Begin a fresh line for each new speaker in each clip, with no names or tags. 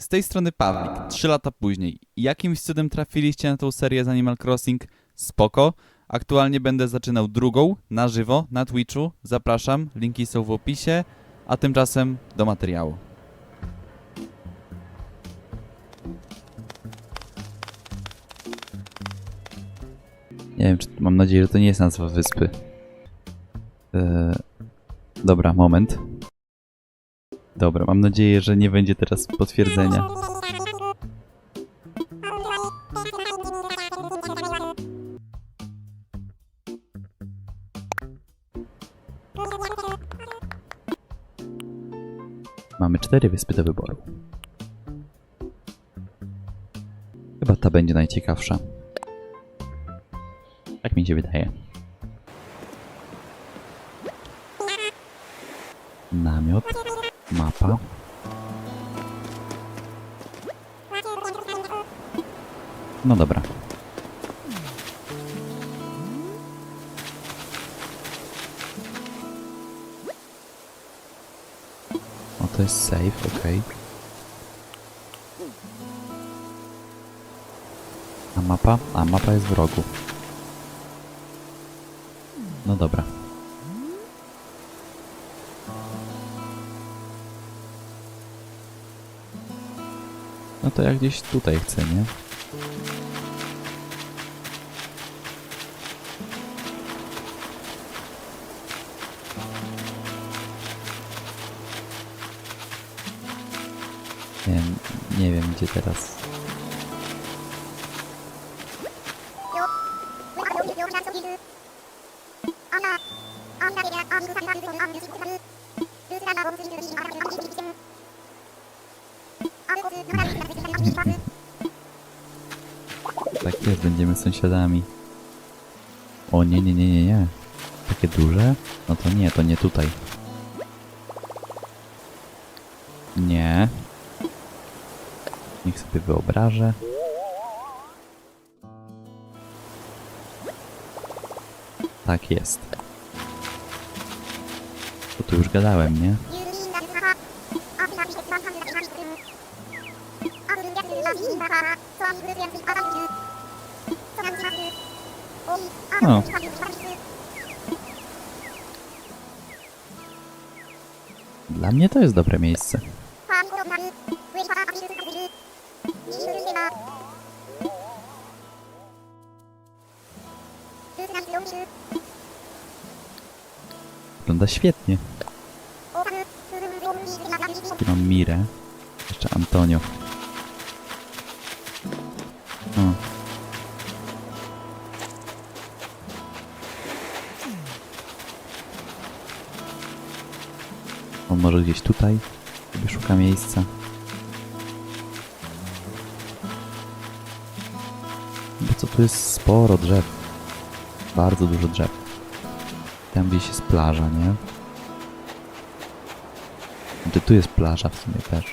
z tej strony Pawlik, 3 lata później. Jakimś cudem trafiliście na tą serię z Animal Crossing? Spoko. Aktualnie będę zaczynał drugą, na żywo, na Twitchu. Zapraszam, linki są w opisie, a tymczasem do materiału. Nie wiem, czy, mam nadzieję, że to nie jest nazwa wyspy. Eee, dobra, moment. Dobra, mam nadzieję, że nie będzie teraz potwierdzenia. Mamy cztery wyspy do wyboru. Chyba ta będzie najciekawsza. Tak mi się wydaje. Namiot, mapa. No dobra. O, to jest safe, okej. A mapa? A mapa jest w rogu. No dobra. No to ja gdzieś tutaj chcę, nie? Nie wiem, nie wiem gdzie teraz. Sąsiadami. O nie, nie, nie, nie, nie. Takie duże? No to nie, to nie tutaj. Nie. Niech sobie wyobrażę. Tak jest. To tu już gadałem, nie? O. Dla mnie to jest dobre miejsce. Wygląda świetnie. Tu mam Mirę. Jeszcze Antonio. O. może gdzieś tutaj sobie szuka miejsca. Bo co tu jest sporo drzew. Bardzo dużo drzew. Tam gdzieś jest plaża, nie? Znaczy tu jest plaża w sumie też.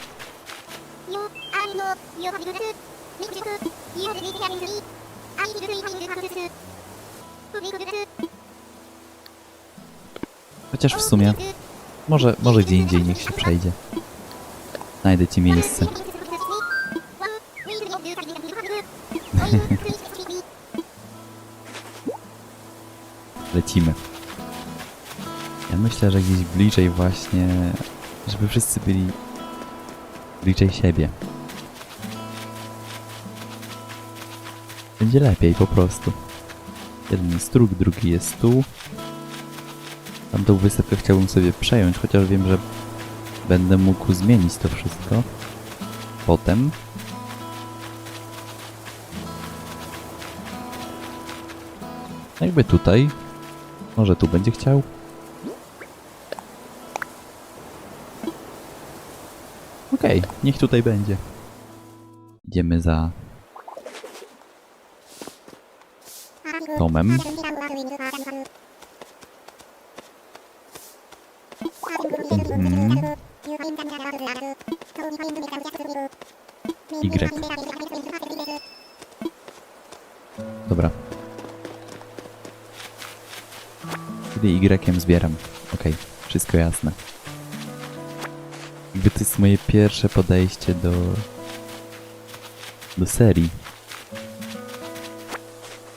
Chociaż w sumie może, może gdzie indziej niech się przejdzie. Znajdę ci miejsce. Lecimy. Ja myślę, że gdzieś bliżej właśnie, żeby wszyscy byli bliżej siebie. Będzie lepiej po prostu. Jeden jest drugi jest tu. Tamtą wysepkę chciałbym sobie przejąć, chociaż wiem, że będę mógł zmienić to wszystko. Potem. Jakby tutaj. Może tu będzie chciał. Okej, niech tutaj będzie. Idziemy za Tomem. Kiedy Y zbieram. Okej, wszystko jasne. Jakby to jest moje pierwsze podejście do do serii.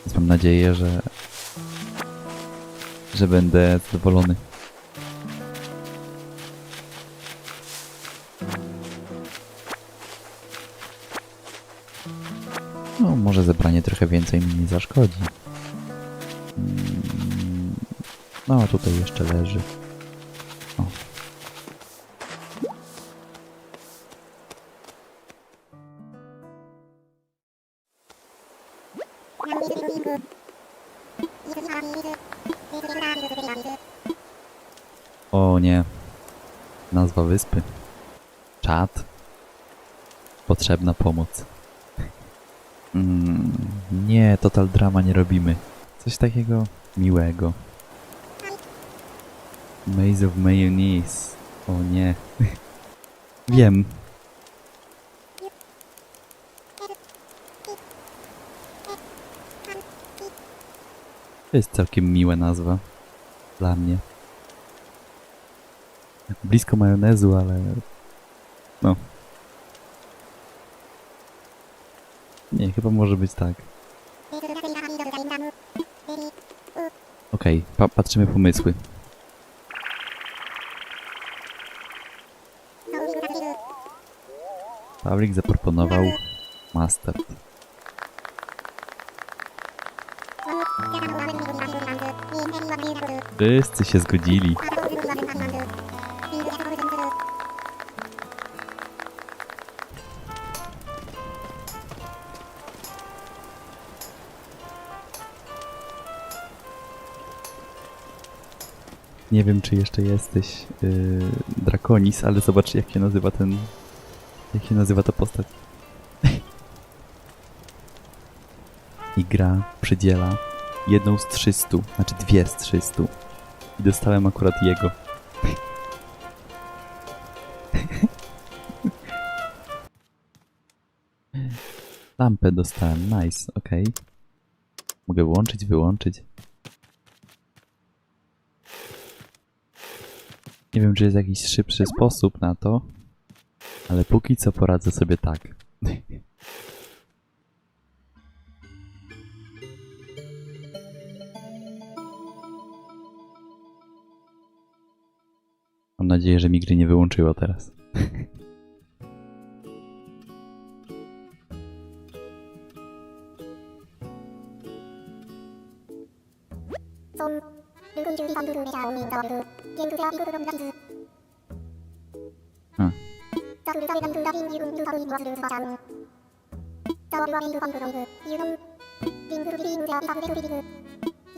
Więc mam nadzieję, że że będę zadowolony. No, może zebranie trochę więcej mi nie zaszkodzi. No, tutaj jeszcze leży. O. O nie. Nazwa wyspy. Czad. Potrzebna pomoc. Mm, nie, total drama nie robimy. Coś takiego miłego. Maze of Mayonnaise. O nie. Wiem. To jest całkiem miła nazwa. Dla mnie. Blisko majonezu, ale... No. Nie, chyba może być tak. Okej, pa patrzymy pomysły. Pawlik zaproponował mustard. Wszyscy się zgodzili. Nie wiem, czy jeszcze jesteś yy, ale zobacz, jak się nazywa ten... Jak się nazywa ta postać. I gra przydziela jedną z 300, znaczy dwie z 300. I dostałem akurat jego. Lampę dostałem, nice, okej. Mogę włączyć, wyłączyć. Nie wiem, czy jest jakiś szybszy sposób na to, ale póki co poradzę sobie tak. Mam nadzieję, że mi gry nie wyłączyło teraz.
자르르 자르단 두다빈 유금 유서르 이무아스르 스바장 자워리와 빈두 선두로이그 유금 빈그루 비리 누랴 비사그 베르 비리그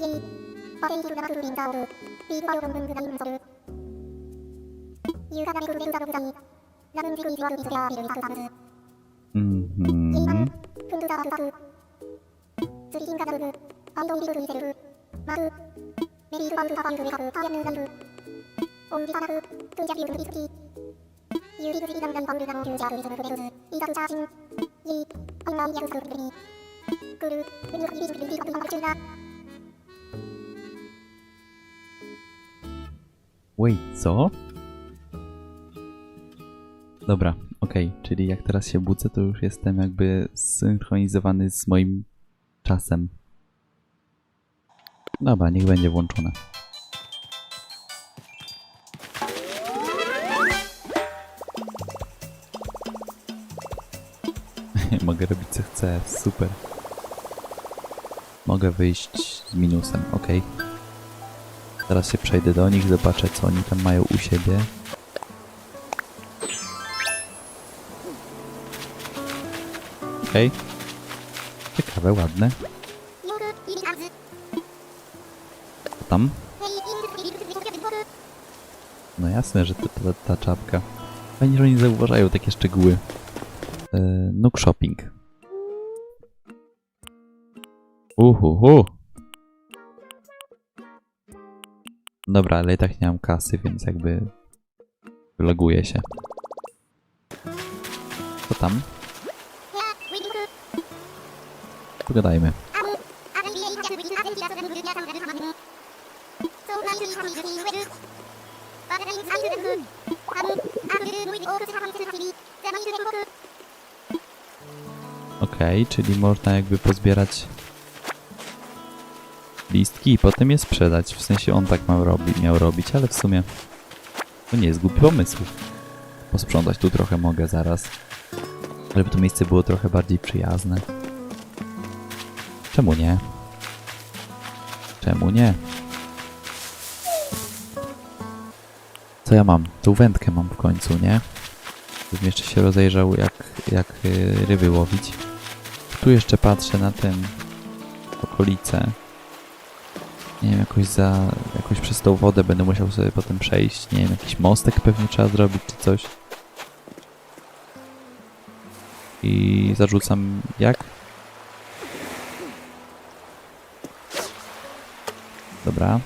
예이 바데이기루 나마그루 빈자오르 비그바요 금금 그다이 문서르 유가나미 그루 베르자르 부자니 남은 지구 이주와르 비소야 비르 이사그 사르스
Mhm.
푼두자와 두사그 드리긴가자르그 안동비그루 이세르 마르 메리그 반두 사방그 메가그 파얀느 간두 옴비사나그 끈자비우르 비스키 유리그 지리담단 방르간 규자르 리즈르 베르즈 이다그 자진 이 악마운 야르스르 베리 그르 은유가 이리즈르 리가 그만 박질나
Wait, co? Dobra, okej, czyli jak teraz się budzę, to już jestem jakby zsynchronizowany z moim czasem. Dobra, niech będzie włączone. Mogę robić co chcę, super. Mogę wyjść z minusem, ok. Teraz się przejdę do nich, zobaczę co oni tam mają u siebie. Okej. Okay. Ciekawe, ładne. Co tam? No jasne, że to ta, ta czapka. Fajnie, że oni zauważają takie szczegóły. E, Nook Shopping. Uhuhu. Dobra, ale i tak nie mam kasy, więc jakby loguję się. Co tam? Pogadajmy czyli można jakby pozbierać listki i potem je sprzedać. W sensie on tak ma robi, miał robić, ale w sumie to nie jest głupi pomysł. Posprzątać tu trochę mogę zaraz. Żeby to miejsce było trochę bardziej przyjazne. Czemu nie? Czemu nie? Co ja mam? Tą wędkę mam w końcu, nie? Żebym jeszcze się rozejrzał, jak, jak y, ryby łowić. Tu jeszcze patrzę na ten okolice. Nie wiem, jakoś za... jakoś przez tą wodę będę musiał sobie potem przejść. Nie wiem, jakiś mostek pewnie trzeba zrobić, czy coś. I zarzucam jak? Dobra.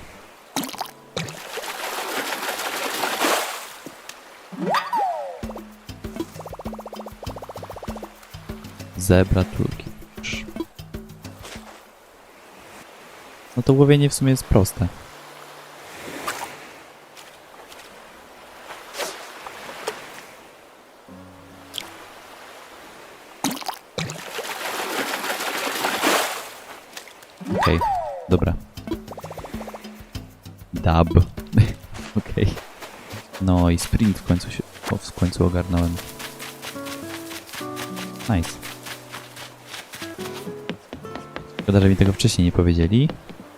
Zebra turki. To łowienie w sumie jest proste. Okej, dobra. Dab. Okej. No i sprint w końcu się... O, w końcu ogarnąłem. Nice. Szkoda, że mi tego wcześniej nie powiedzieli,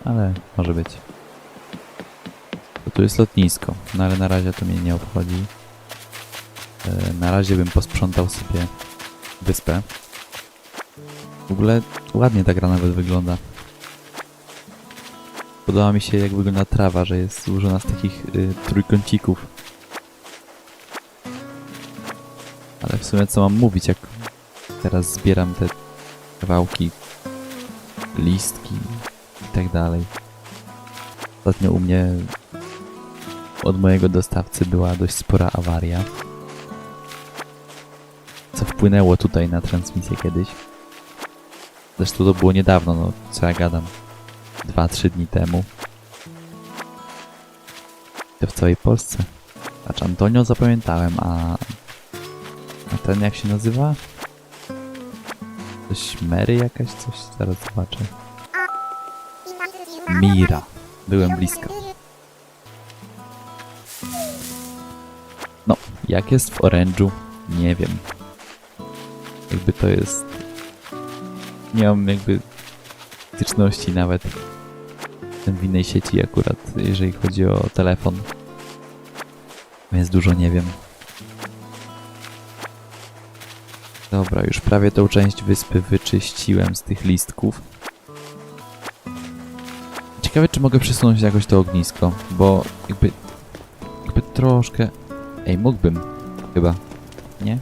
ale może być. To tu jest lotnisko, no ale na razie to mnie nie obchodzi. E, na razie bym posprzątał sobie wyspę. W ogóle ładnie ta gra nawet wygląda. Podoba mi się jak wygląda trawa, że jest złożona z takich y, trójkącików. Ale w sumie co mam mówić, jak teraz zbieram te kawałki, listki i tak dalej. Ostatnio u mnie od mojego dostawcy była dość spora awaria. Co wpłynęło tutaj na transmisję kiedyś. Zresztą to było niedawno, no co ja gadam. 2-3 dni temu. To w całej Polsce. Znaczy Antonio zapamiętałem, a... A ten jak się nazywa? Coś Mary jakaś? Coś? Zaraz zobaczę. Mira. Byłem blisko. No, jak jest w Orange'u? Nie wiem. Jakby to jest... Nie mam jakby styczności nawet w innej sieci akurat, jeżeli chodzi o telefon. Więc dużo nie wiem. Dobra, już prawie tą część wyspy wyczyściłem z tych listków. Ciekawe, czy mogę przesunąć jakoś to ognisko, bo jakby... Jakby troszkę... Ej, mógłbym. Chyba. Nie?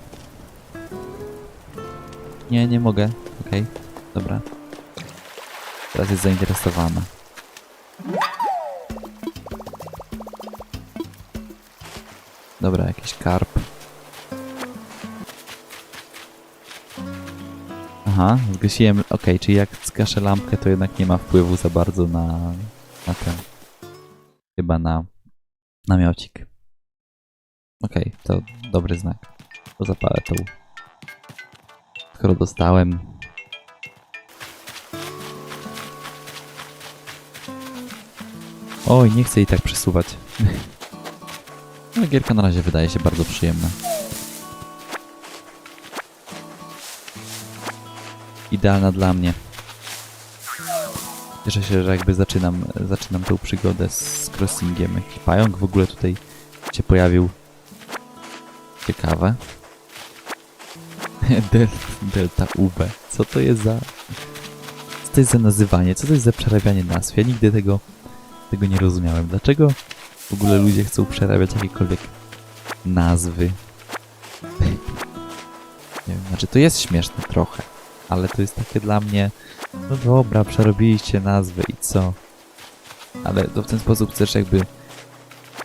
Nie, nie mogę. Okej, dobra. Teraz jest zainteresowana. Dobra, jakiś karp. Aha, zgasiłem. Okej, czyli jak zgaszę lampkę, to jednak nie ma wpływu za bardzo na, na ten. Chyba na namiocik. Okej, to dobry znak. To zapalę tą. Skoro dostałem. Oj, nie chcę jej tak przesuwać. No, gierka na razie wydaje się bardzo przyjemna. Idealna dla mnie. Cieszę się, że jakby zaczynam, zaczynam tą przygodę z crossingiem. Jakiś pająk w ogóle tutaj się pojawił. Ciekawe. Del Delta UB. Co to jest za... Co to jest za nazywanie? Co to jest za przerabianie nazw? Ja nigdy tego, tego nie rozumiałem. Dlaczego w ogóle ludzie chcą przerabiać jakiekolwiek nazwy? nie wiem, znaczy to jest śmieszne trochę, ale to jest takie dla mnie, no dobra, przerobiliście nazwę i co? Ale to w ten sposób chcesz jakby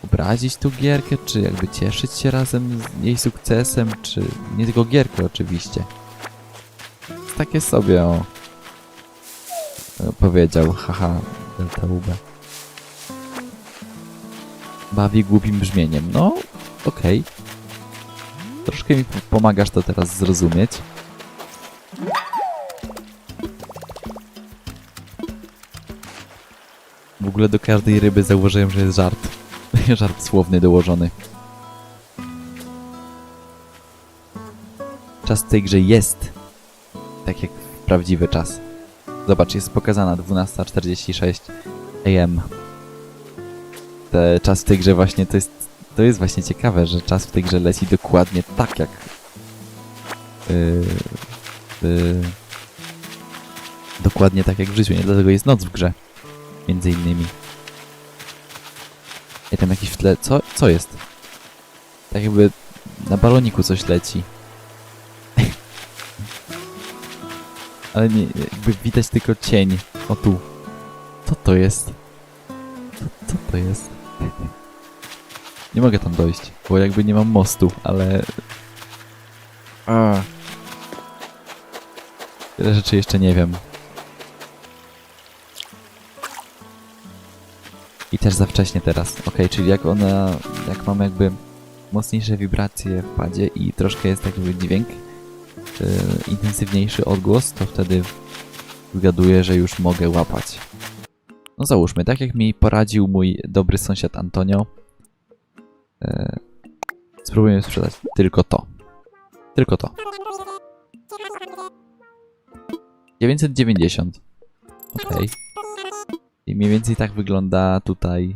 obrazić tą gierkę, czy jakby cieszyć się razem z jej sukcesem, czy nie tylko gierkę oczywiście. Takie sobie, o. E, Powiedział, haha, Delta UB. Bawi głupim brzmieniem. No, okej. Troszkę mi pomagasz to teraz zrozumieć. W ogóle do każdej ryby zauważyłem, że jest żart. żart słowny dołożony. Czas w tej grze jest. Tak jak prawdziwy czas. Zobacz, jest pokazana 12.46 AM. Te czas w tej grze właśnie to jest. To jest właśnie ciekawe, że czas w tej grze leci dokładnie tak jak. Yy, yy, dokładnie tak jak w życiu, nie? Dlatego jest noc w grze. Między innymi. I tam jakiś w tle. Co, co jest? Tak jakby na baloniku coś leci. Ale nie, jakby widać tylko cień. O tu. Co to jest? Co, co to jest? Nie mogę tam dojść, bo jakby nie mam mostu, ale... A. Tyle rzeczy jeszcze nie wiem. I też za wcześnie teraz. Ok, czyli jak ona... Jak mam jakby mocniejsze wibracje w padzie i troszkę jest jakby dźwięk yy, intensywniejszy odgłos, to wtedy zgaduję, że już mogę łapać. No załóżmy, tak jak mi poradził mój dobry sąsiad Antonio, yy, spróbujemy sprzedać tylko to. Tylko to. 990. Okej. I mniej więcej tak wygląda tutaj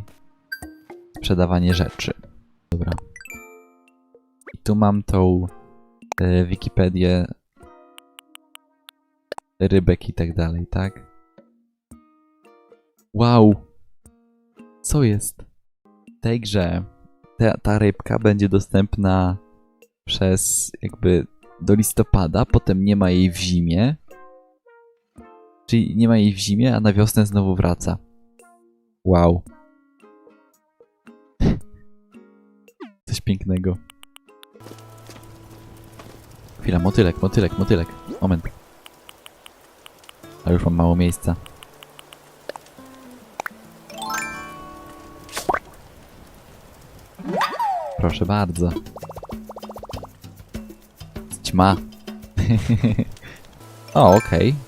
sprzedawanie rzeczy. Dobra. I tu mam tą e, Wikipedię rybek i tak dalej, tak? Wow! Co jest? W tej grze ta, ta rybka będzie dostępna przez jakby do listopada, potem nie ma jej w zimie. Czyli nie ma jej w zimie, a na wiosnę znowu wraca. Wow. Coś pięknego. Chwila, motylek, motylek, motylek. Moment. Ale już mam mało miejsca. Proszę bardzo. Ćma. o, okej.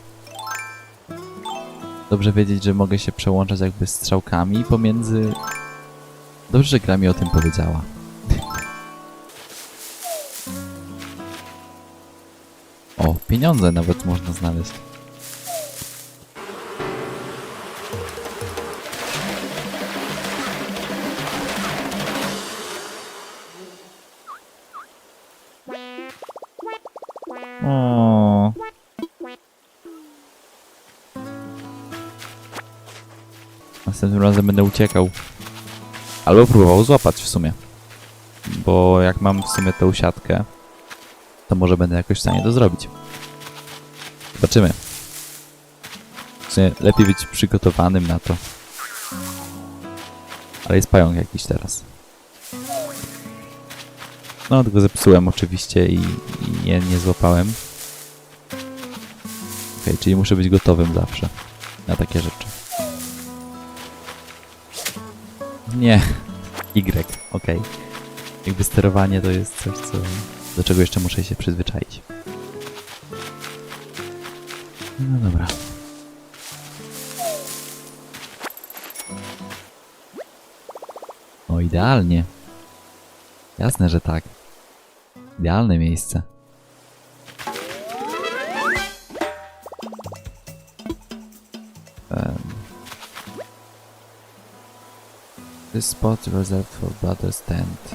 Dobrze wiedzieć, że mogę się przełączać jakby strzałkami pomiędzy... Dobrze, że gra mi o tym powiedziała. o, pieniądze nawet można znaleźć. Razem będę uciekał. Albo próbował złapać w sumie. Bo jak mam w sumie tę siatkę, to może będę jakoś w stanie to zrobić. Zobaczymy. Lepiej być przygotowanym na to. Ale jest pająk jakiś teraz. No, tylko zepsułem oczywiście i, i nie, nie złapałem. Okej, czyli muszę być gotowym zawsze na takie rzeczy. Nie. Y, okej. Jakby sterowanie to jest coś, co, do czego jeszcze muszę się przyzwyczaić. No dobra. O, idealnie. Jasne, że tak. Idealne miejsce. This spot reserved for Brothers Tent.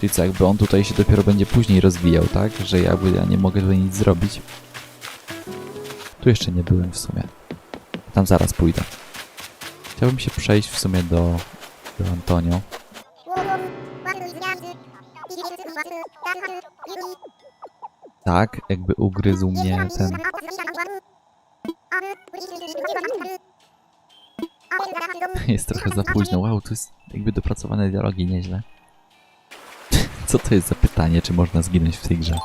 Czyli co, jakby on tutaj się dopiero będzie później rozwijał, tak? Że jakby ja nie mogę tutaj nic zrobić. Tu jeszcze nie byłem w sumie. Tam zaraz pójdę. Chciałbym się przejść w sumie do, do Antonio. Tak, jakby ugryzł mnie ten... Jest trochę za późno. Wow, tu jest jakby dopracowane dialogi nieźle. Co to jest za pytanie, czy można zginąć w tej grze?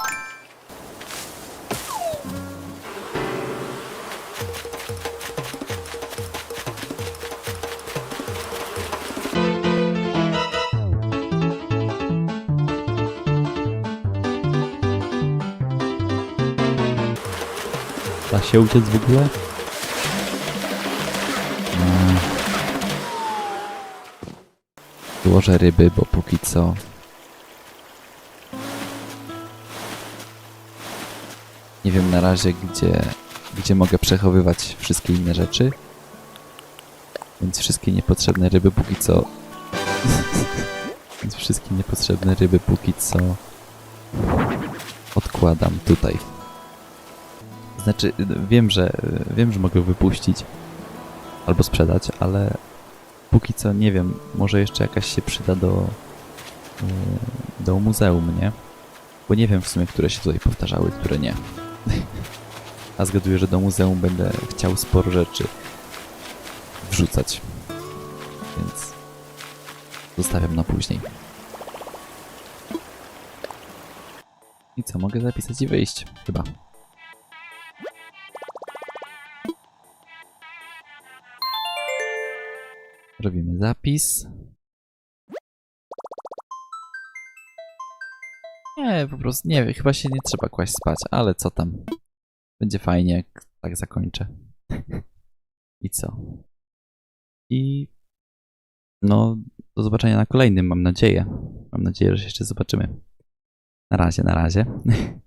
Da się uciec w ogóle? Złożę ryby, bo póki co nie wiem na razie, gdzie, gdzie mogę przechowywać wszystkie inne rzeczy. Więc wszystkie niepotrzebne ryby póki co. Więc wszystkie niepotrzebne ryby póki co odkładam tutaj. Znaczy, wiem, że wiem, że mogę wypuścić albo sprzedać, ale póki co nie wiem, może jeszcze jakaś się przyda do yy, do muzeum, nie? Bo nie wiem w sumie, które się tutaj powtarzały, które nie. A zgaduję, że do muzeum będę chciał sporo rzeczy wrzucać. Więc zostawiam na później. I co, mogę zapisać i wyjść? Chyba. Robimy zapis. Nie, po prostu nie wiem, chyba się nie trzeba kłaść spać, ale co tam. Będzie fajnie, jak tak zakończę. I co? I no, do zobaczenia na kolejnym, mam nadzieję. Mam nadzieję, że się jeszcze zobaczymy. Na razie, na razie.